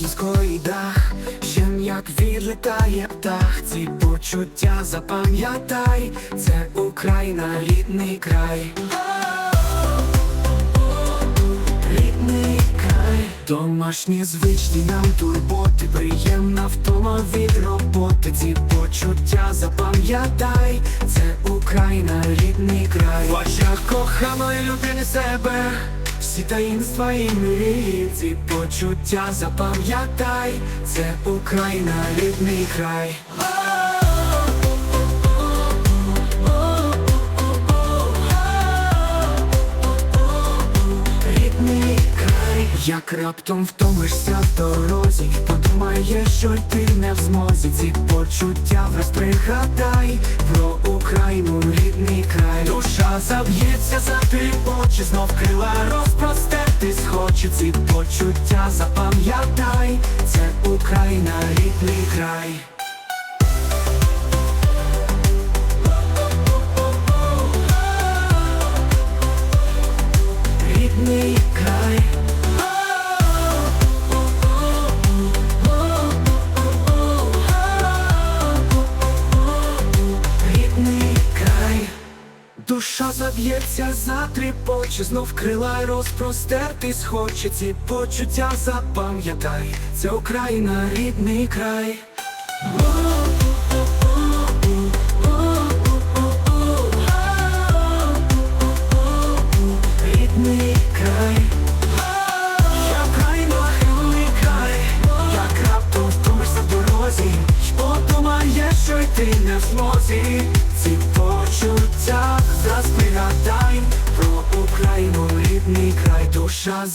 української дах, ще як відлітає птах, ці почуття запам'ятай, це Україна, рідний край. Рідний край, домашні звичні нам турботи, приємна втома від роботи, ці почуття запам'ятай, це Україна, рідний край. В очах коханої людини себе, всі таїнства і мрії, ці почуття запам'ятай, це Україна, рідний край. Як раптом втомишся в дорозі, подумаєш, що ти не в змозі, ці почуття враз пригадай про Україну, рідний край, душа заб'ється за ти очі, знов крила розпростертись хоче, ці почуття запам'ятай, це Україна, рідний край. Душа заб'ється, затріпоче, знов крила розпростертись хоче ці почуття запам'ятай, це Україна, рідний край.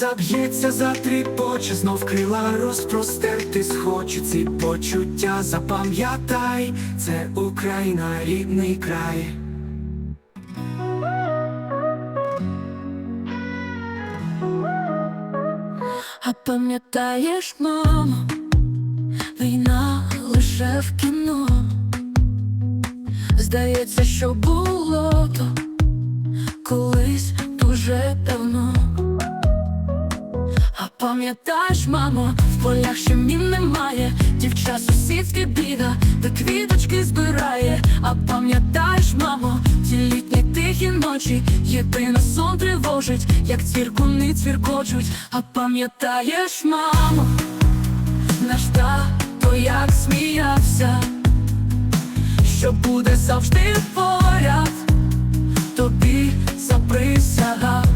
Заб'ється, затріпоче, знов крила розпростертись хоче, ці почуття запам'ятай, це Україна, рідний край. А пам'ятаєш, мамо, війна лише в кіно. Здається, що було то колись дуже давно. Пам'ятаєш, мамо, в полях ще мін немає, дівча сусідські біда, та квіточки збирає. А пам'ятаєш, мамо, ті літні тихі ночі, єдино сон тривожить, як цвіркуни цвіркочуть. А пам'ятаєш, мамо, наш тато як сміявся, що буде завжди поряд, тобі заприсягався.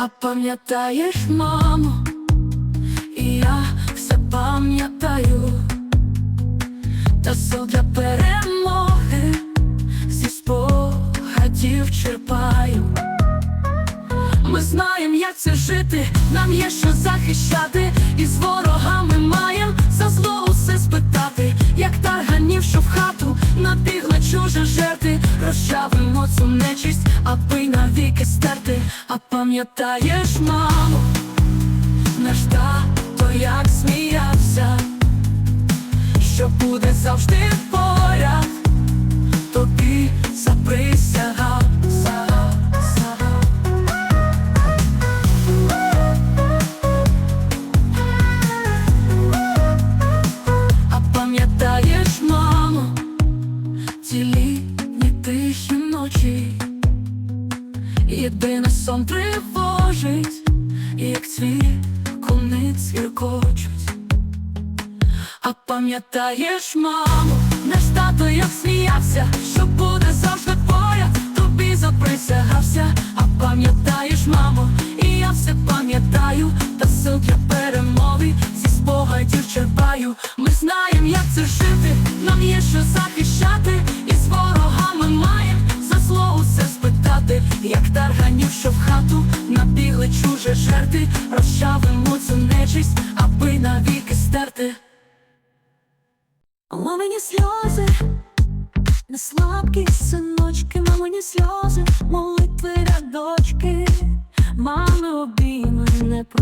А пам'ятаєш, мамо, і я все пам'ятаю, та для перемоги зі спогадів черпаю. Ми знаємо, як це жити, нам є що захищати, і з ворогами маєм за зло усе спитати, як тарганів, що в хату набігла чужа жерти, розчавимо цю нечисть, аби навіки стерти. А пам'ятаєш, мамо, наш тато як сміявся, що буде завжди поряд,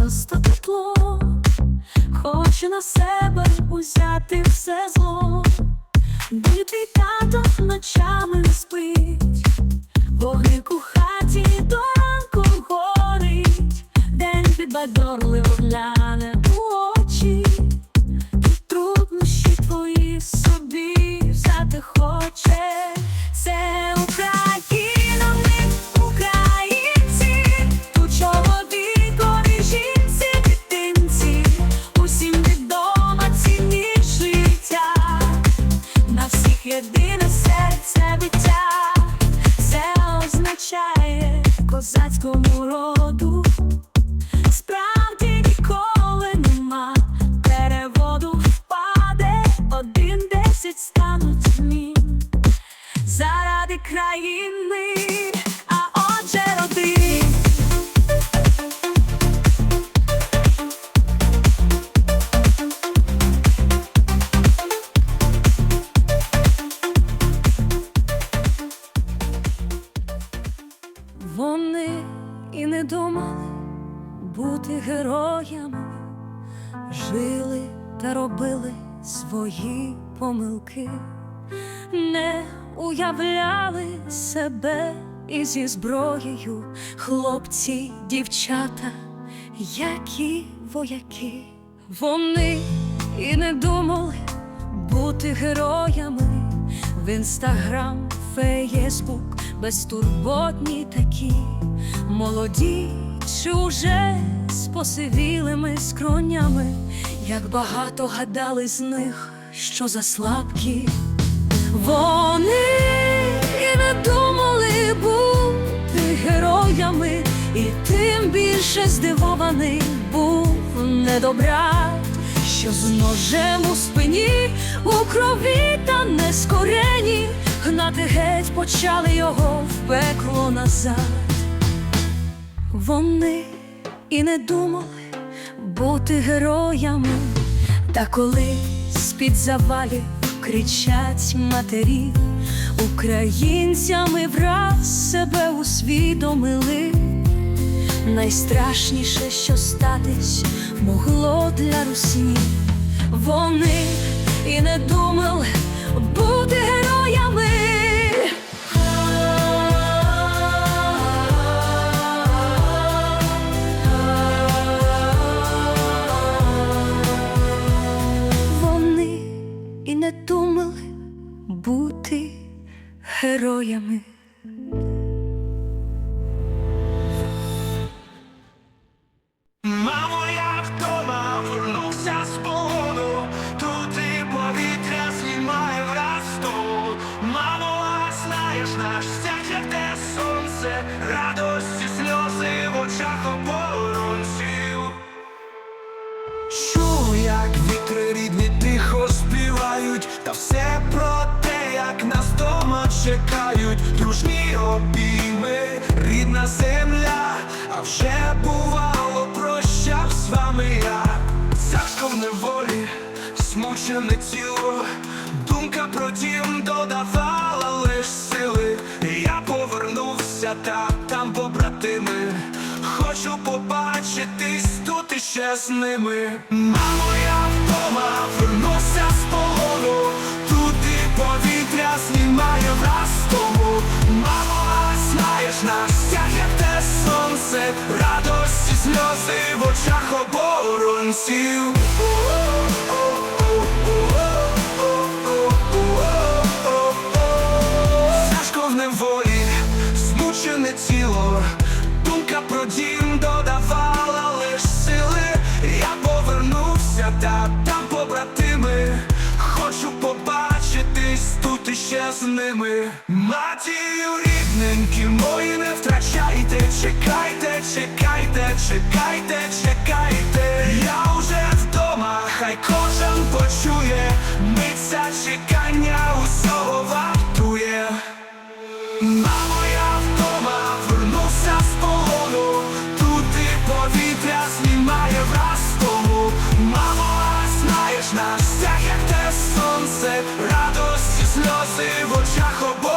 просто тепло, хоче на себе узяти все зло, битий тато ночами спить, вогник у хаті до ранку горить, день підбадьорливо гляне. Героями, жили та робили свої помилки, не уявляли себе і зі зброєю, хлопці, дівчата, які вояки. Вони і не думали бути героями. В інстаграм, феєсбук, безтурботні такі, молоді чи уже з посивілими скронями, як багато гадали з них, що за слабкі. Вони і не думали бути героями, і тим більше здивований був недобрат, що з ножем у спині, у крові та нескорені, гнати геть почали його в пекло назад. Вони і не думали бути героями, та коли з-під завалів кричать матері, українцями враз себе усвідомили. Найстрашніше, що статись могло для русні. Вони і не думали бути героями. Дома чекають, дружні обійми, рідна земля, а вже бувало, прощав з вами я, царсько в неволі, смучене тіло, думка про дім додавала лиш сили. Я повернувся та там побратими. Хочу побачитись тут іще з ними. Мамо, я вдома вернувся з полону, повітря знімає враз тому. Мамо, а знаєш наш стяг, як те сонце, радості, сльози в очах оборонців. З ними. Матію рідненькі мої, не втрачайте, чекайте, чекайте, чекайте, чекайте. Я уже вдома, хай кожен почує, миться чекання у вартує. В очах оборонців.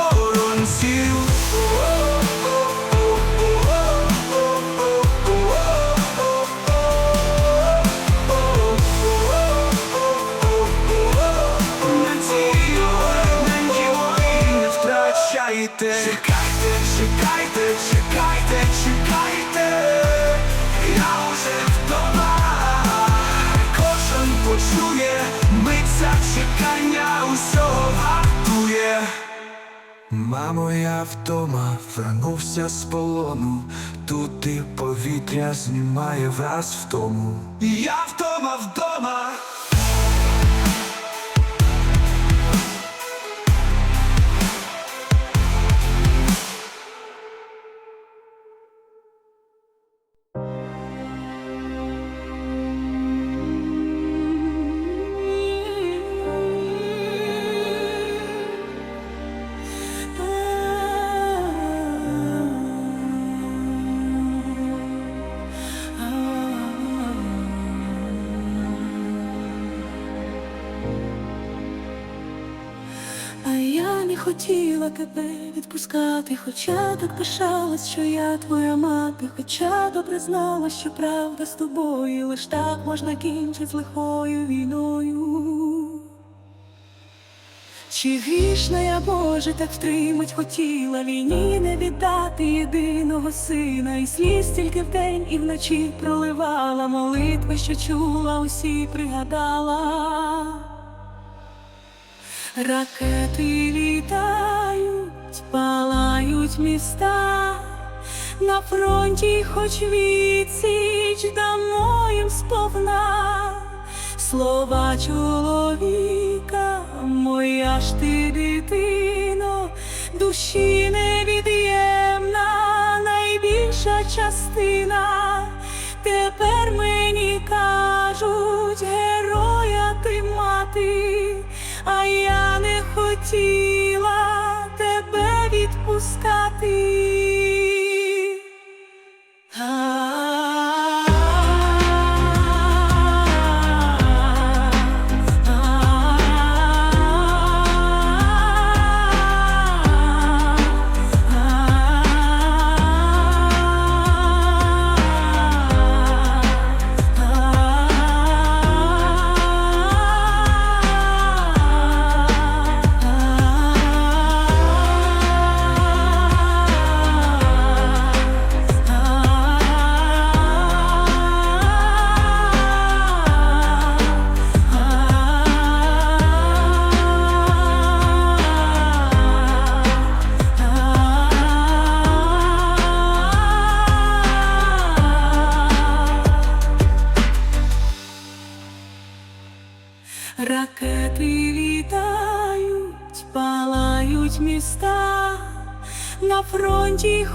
Мамо, я вдома вернувся з полону, тут і повітря знімає враз тому. Я вдома вдома. Хотіла тебе відпускати, хоча так пишалась, що я твоя мати, хоча добре знала, що правда з тобою, лиш так можна кінчити з лихою війною. Чи грішна я, Боже, так втримать хотіла війні не віддати єдиного сина, і сліз тільки вдень і вночі проливала молитви, що чула, усі пригадала. Ракети літають, палають міста, на фронті хоч відсіч дамо їм сповна, слова чоловіка, моя ж ти дитино, душі невід'ємна, найбільша частина. Тепер мені кажуть, героя ти мати, а я не хотіла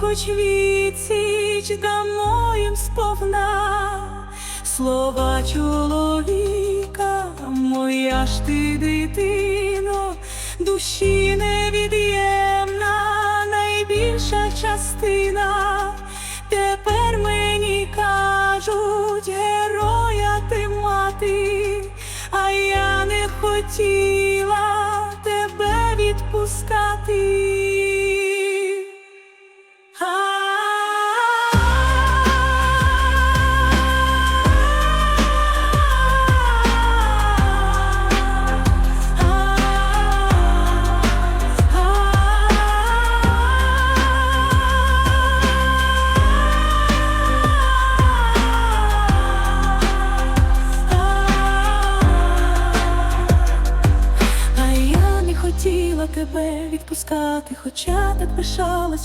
хоч відсіч дамо їм сповна, слова чоловіка, моя ж ти дитино, душі невід'ємна, найбільша частина. Тепер мені кажуть, героя ти мати, а я не хотіла тебе відпускати.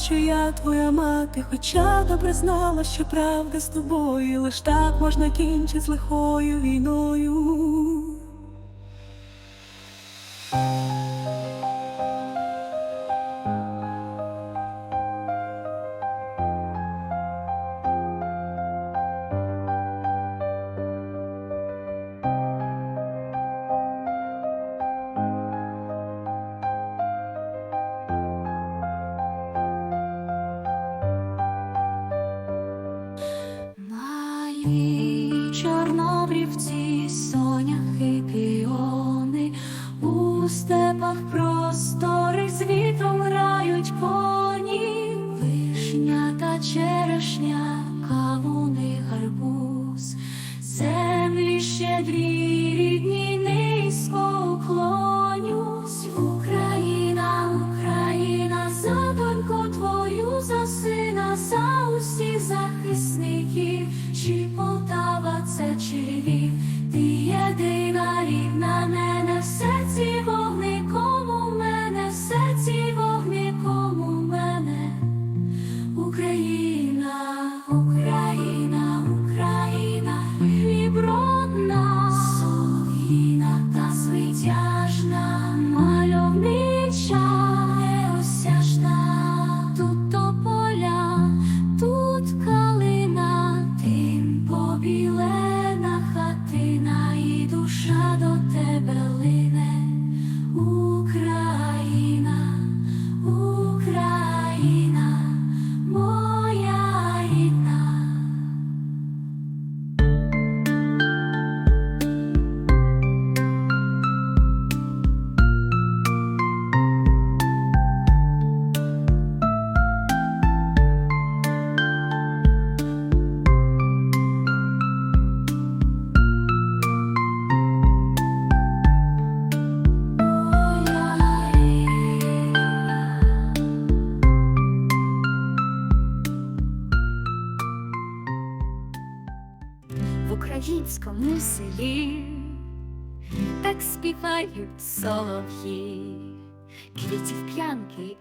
Що я твоя мати, хоча добре знала, що правда з тобою, лиш так можна кінчити з лихою війною.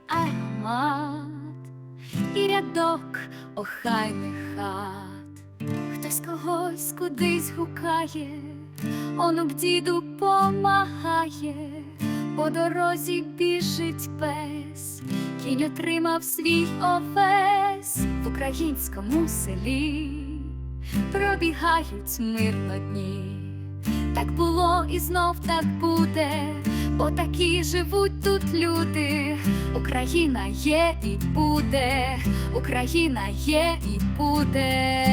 Аромат, і рядок охайних хат. Хтось когось кудись гукає, онук діду помагає, по дорозі біжить пес, кінь отримав свій овес в українському селі, пробігають мирно дні. Так було і знов так буде, бо такі живуть тут люди. Україна є і буде, Україна є і буде.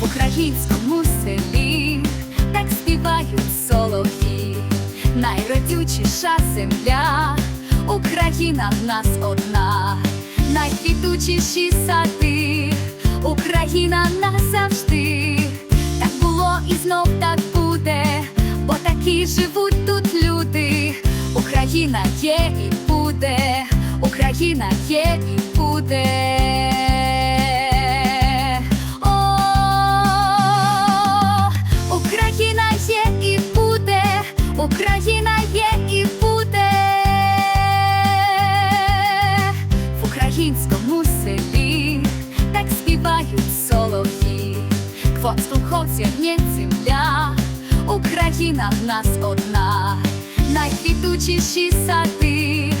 В українському селі так співають солов'ї, найродючіша земля, Україна в нас одна, найквітучіші сади, Україна назавжди, знов так буде, бо такі живуть тут люди. Україна є і буде, Україна є і буде. Україна є і буде. В українському селі так співають солов'ї, Квотством хоця Україна в нас одна, найквітучіші сади,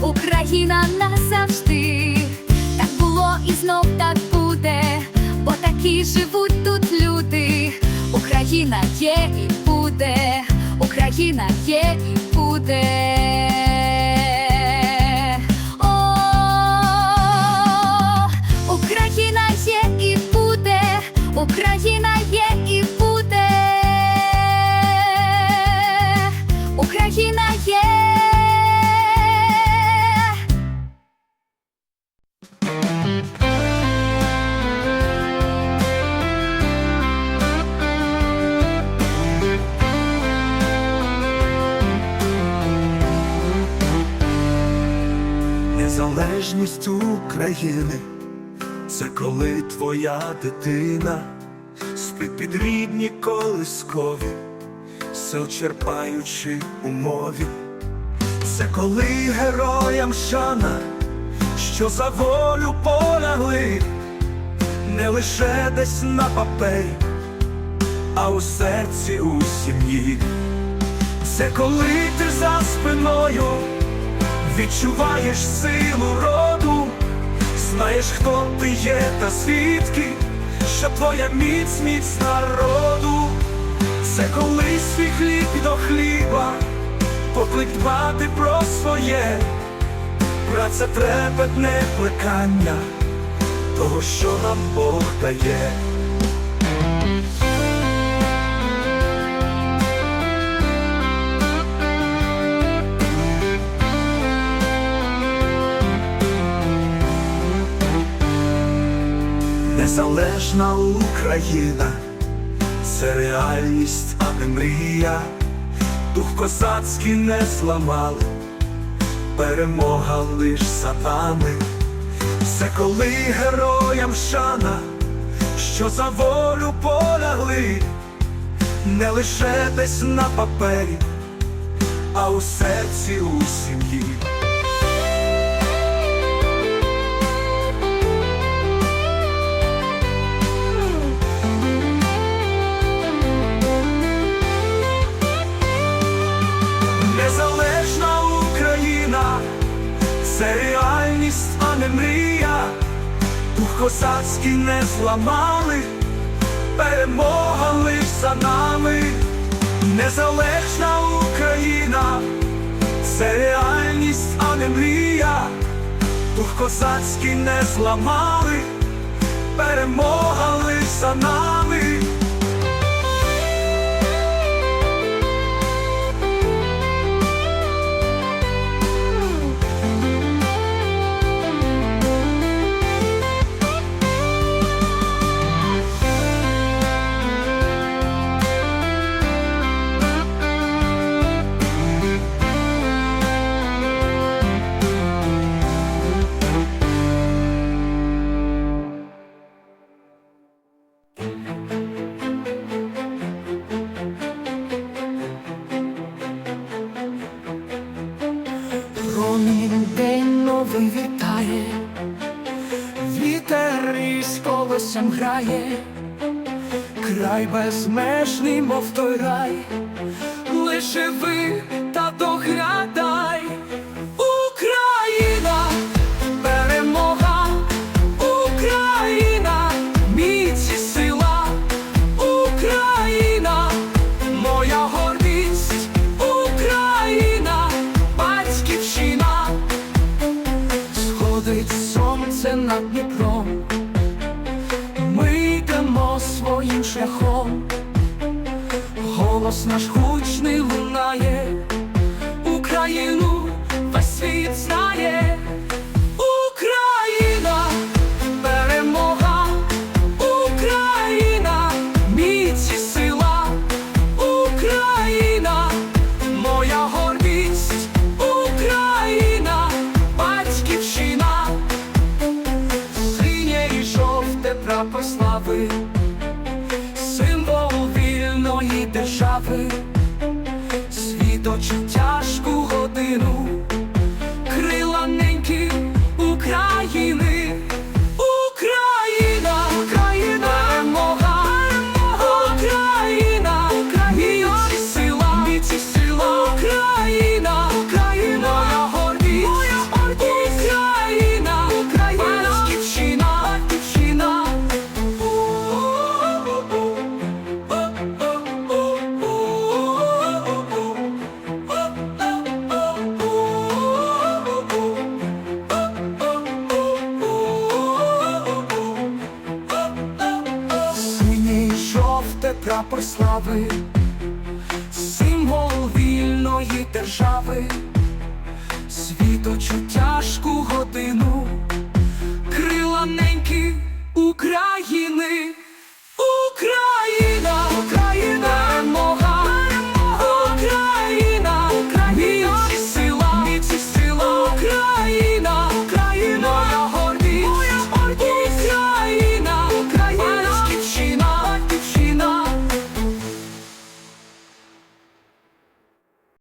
Україна назавжди, так було і знов так буде, бо такі живуть тут люди. Україна є і буде, Україна є і буде. Україна є і буде, Україна Незалежність України це коли твоя дитина спить під рідні колискові, сил черпаючи у мові. Це коли героям шана, що за волю полягли, не лише десь на папері, а у серці у сім'ї. Це коли ти за спиною відчуваєш силу роду, знаєш, хто ти є та звідки, що твоя міць міць народу, це коли свій хліб до хліба, поклик дбати про своє, праця трепетне плекання того, що нам Бог дає. Незалежна Україна, це реальність, а не мрія, дух козацький не зламали, перемога лиш нами. Це коли героям шана, що за волю полягли, не лише десь на папері, а у серці у сім'ї. Дух козацький не зламали, перемога лиш нами, незалежна Україна, це реальність, а не мрія, дух козацький не зламали, перемога лиш за нами. Грає, край безмежний, мов той рай, лише ви наш прапор слави, символ вільної держави.